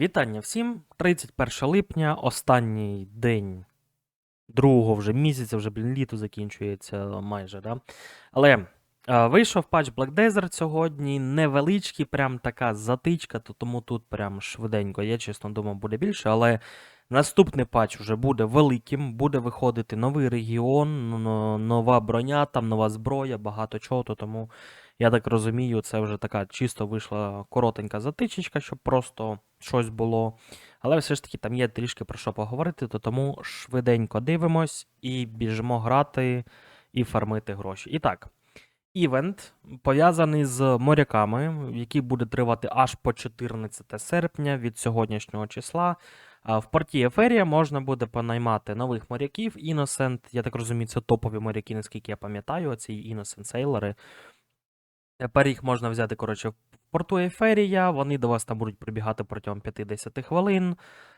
Вітання всім! 31 липня, останній день другого вже місяця, вже блін, літо закінчується майже, да? Але е, вийшов патч Black Desert сьогодні, невеличкий, прям така затичка, то тому тут прям швиденько. Я чесно думав, буде більше, але наступний патч вже буде великим, буде виходити новий регіон, нова броня, там нова зброя, багато чого, то тому я так розумію, це вже така чисто вийшла коротенька затичечка, щоб просто щось було. Але все ж таки там є трішки про що поговорити, то тому швиденько дивимось і біжимо грати і фармити гроші. І так, івент пов'язаний з моряками, який буде тривати аж по 14 серпня від сьогоднішнього числа. В порті Еферія можна буде понаймати нових моряків. Innocent, я так розумію, це топові моряки, наскільки я пам'ятаю, Innocent сейлори. Тепер їх можна взяти, коротше, в порту Еферія, вони до вас там будуть прибігати протягом 50 хвилин,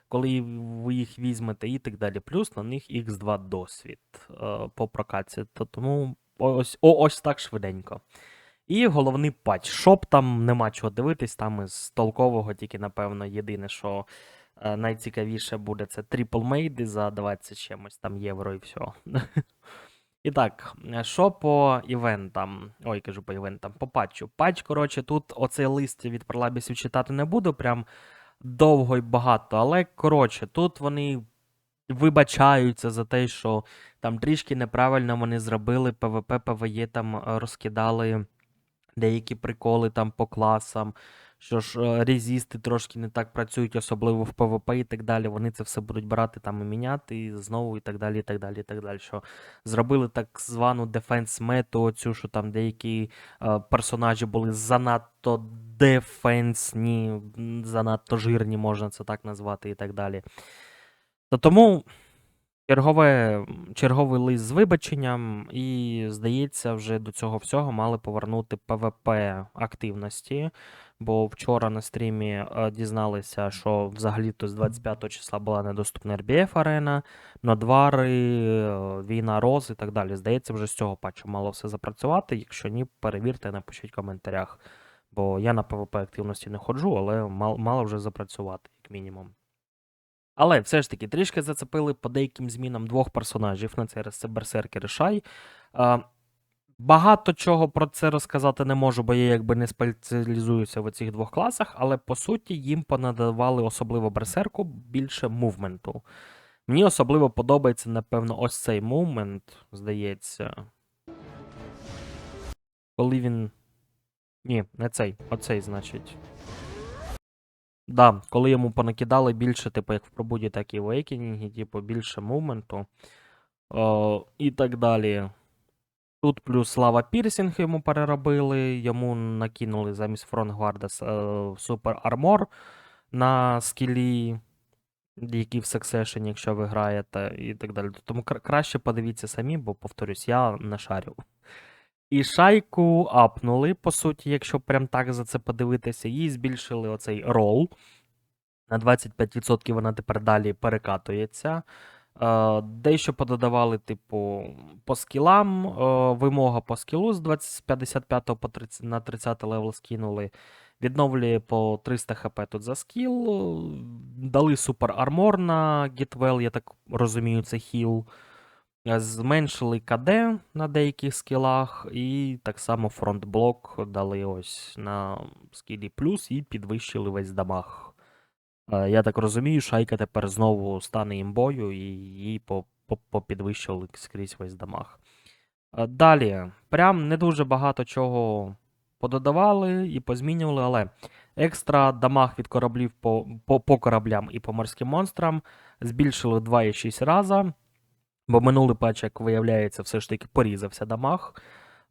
коли ви їх візьмете, і так далі. Плюс на них X2 досвід е, по прокаці. То тому ось, о, ось так швиденько. І головний патч. Шоп там нема чого дивитись, там із толкового, тільки, напевно, єдине, що е, найцікавіше буде, це трипл мейди за 20 чимось там євро і все. І так, що по івентам? Ой, кажу по івентам, по патчу. Патч, коротше, тут оцей лист від пролабісів читати не буду, прям довго і багато. Але, коротше, тут вони вибачаються за те, що там трішки неправильно вони зробили ПВП, ПВЄ там розкидали деякі приколи там по класам. Що ж, е, резісти трошки не так працюють, особливо в ПВП і так далі. Вони це все будуть брати там і міняти, і знову, і так далі, і так далі, і так далі. Що зробили так звану дефенс мету, оцю, що там деякі е, персонажі були занадто дефенсні, занадто жирні, можна це так назвати, і так далі. То тому чергове, черговий лист з вибаченням, і, здається, вже до цього всього мали повернути ПВП активності. Бо вчора на стрімі е, дізналися, що взагалі-то з 25 числа була недоступна RBF арена, Нодвари, е, Війна Роз і так далі. Здається, вже з цього патчу мало все запрацювати. Якщо ні, перевірте, напишіть в коментарях. Бо я на ПВП активності не ходжу, але мало вже запрацювати, як мінімум. Але все ж таки трішки зацепили по деяким змінам двох персонажів. На цей раз це Берсеркер і Шай. А, Багато чого про це розказати не можу, бо я якби не спеціалізуюся в цих двох класах, але по суті їм понадавали особливо берсерку більше мувменту. Мені особливо подобається, напевно, ось цей мувмент, здається. Коли він. Ні, не цей, оцей, значить. Да, коли йому понакидали більше, типу, як в пробуді, так і в Awakening, типу, більше мувменту. О, і так далі. Тут плюс лава пірсінг йому переробили, йому накинули замість фронтгварда супер армор на скілі, які в Succession, якщо ви граєте, і так далі. Тому краще подивіться самі, бо, повторюсь, я не шарю. І шайку апнули, по суті, якщо прям так за це подивитися, їй збільшили оцей рол. На 25% вона тепер далі перекатується. Е, Дещо пододавали, типу, по скілам. е, Вимога по скілу з 20 55 по 30, на 30 левел скинули. Відновлює по 300 хп тут за скіл. Дали супер армор на Gitwell, я так розумію, це хіл. Е, Зменшили КД на деяких скілах, і так само фронтблок дали ось на скілі плюс і підвищили весь дамаг. Е, Я так розумію, шайка тепер знову стане імбою, і по- попідвищили скрізь весь дамаг. Е, Далі, прям не дуже багато чого пододавали і позмінювали, але екстра дамаг від кораблів по, по, по кораблям і по морським монстрам збільшили 2,6 рази. Бо минулий патч, як виявляється, все ж таки порізався дамаг.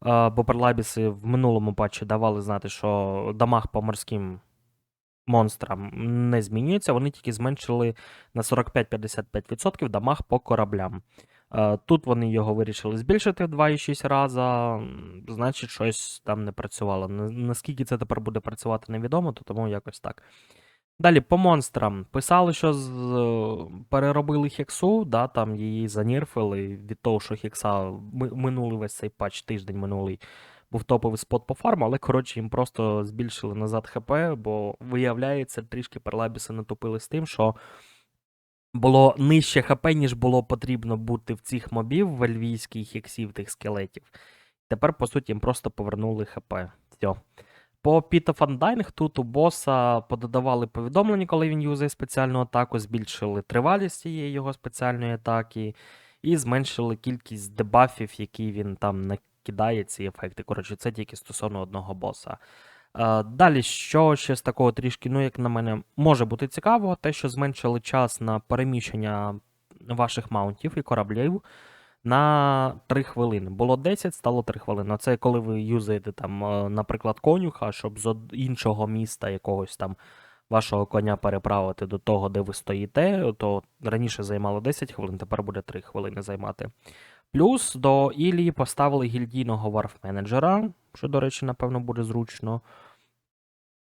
Бо перлабіси в минулому патчі давали знати, що дамаг по морським монстрам не змінюється, вони тільки зменшили на 45-55% дамаг по кораблям. Тут вони його вирішили збільшити в 2,6 рази, значить, щось там не працювало. Наскільки це тепер буде працювати, невідомо, то тому якось так. Далі по монстрам. Писали, що з, переробили Хексу, да, там її занірфили від того, що Хекса ми- минулий весь цей патч, тиждень минулий, був топовий спот по фарму, але коротше їм просто збільшили назад ХП, бо виявляється, трішки перлабіси натопили з тим, що було нижче ХП, ніж було потрібно бути в цих мобів в ельвійських іксів, тих скелетів. Тепер, по суті, їм просто повернули ХП. Все. По of Undying тут у боса пододавали повідомлення, коли він юзає спеціальну атаку, збільшили тривалість цієї його спеціальної атаки, і зменшили кількість дебафів, які він там накидає, ці ефекти. Коротше, це тільки стосовно одного боса. Е, Далі, що ще з такого трішки, ну, як на мене, може бути цікаво, те, що зменшили час на переміщення ваших маунтів і кораблів на 3 хвилини. Було 10, стало 3 хвилини. Це коли ви юзаєте там, е, наприклад, конюха, щоб з іншого міста якогось там вашого коня переправити до того, де ви стоїте, то раніше займало 10 хвилин, тепер буде 3 хвилини займати. Плюс до Ілії поставили гільдійного варф-менеджера, що, до речі, напевно, буде зручно.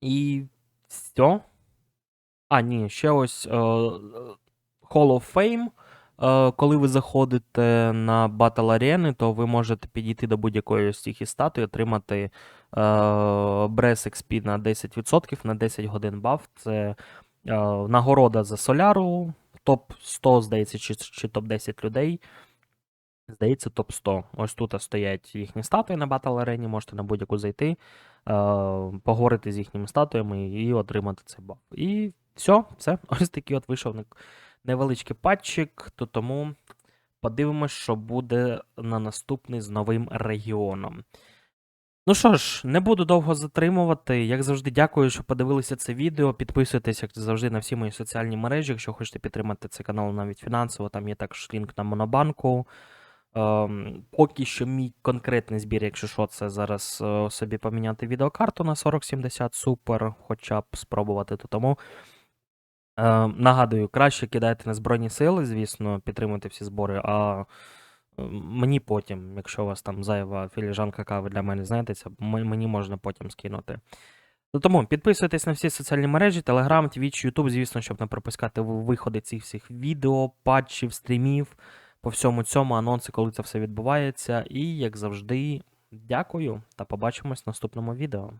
І все. А, ні, ще ось е, Hall of Fame. Е, Коли ви заходите на Battle Arena, то ви можете підійти до будь-якої з цих істат і отримати Breath XP на 10% на 10 годин баф. Це е, нагорода за Соляру, топ 100, здається, чи, чи топ 10 людей. Здається, топ 100. Ось тут стоять їхні статуї на Arena, можете на будь-яку зайти, е, поговорити з їхніми статуями і отримати цей баф. І все, все. Ось такий от вийшов невеличкий патчик, то тому подивимось, що буде на наступний з новим регіоном. Ну що ж, не буду довго затримувати. Як завжди, дякую, що подивилися це відео. Підписуйтесь, як завжди, на всі мої соціальні мережі. Якщо хочете підтримати цей канал навіть фінансово, там є також лінк на Монобанку. Ем, поки що мій конкретний збір, якщо що, це зараз е, собі поміняти відеокарту на 4070 супер, хоча б спробувати, то тому. Е, нагадую, краще кидайте на Збройні сили, звісно, підтримуйте всі збори, а е, мені потім, якщо у вас там зайва філіжанка кави для мене, знаєте, мені можна потім скинути. Ну, тому підписуйтесь на всі соціальні мережі, Telegram, Twitch, YouTube, звісно, щоб не пропускати виходи цих всіх відео, патчів, стрімів, по всьому цьому анонси, коли це все відбувається. І, як завжди, дякую та побачимось в наступному відео.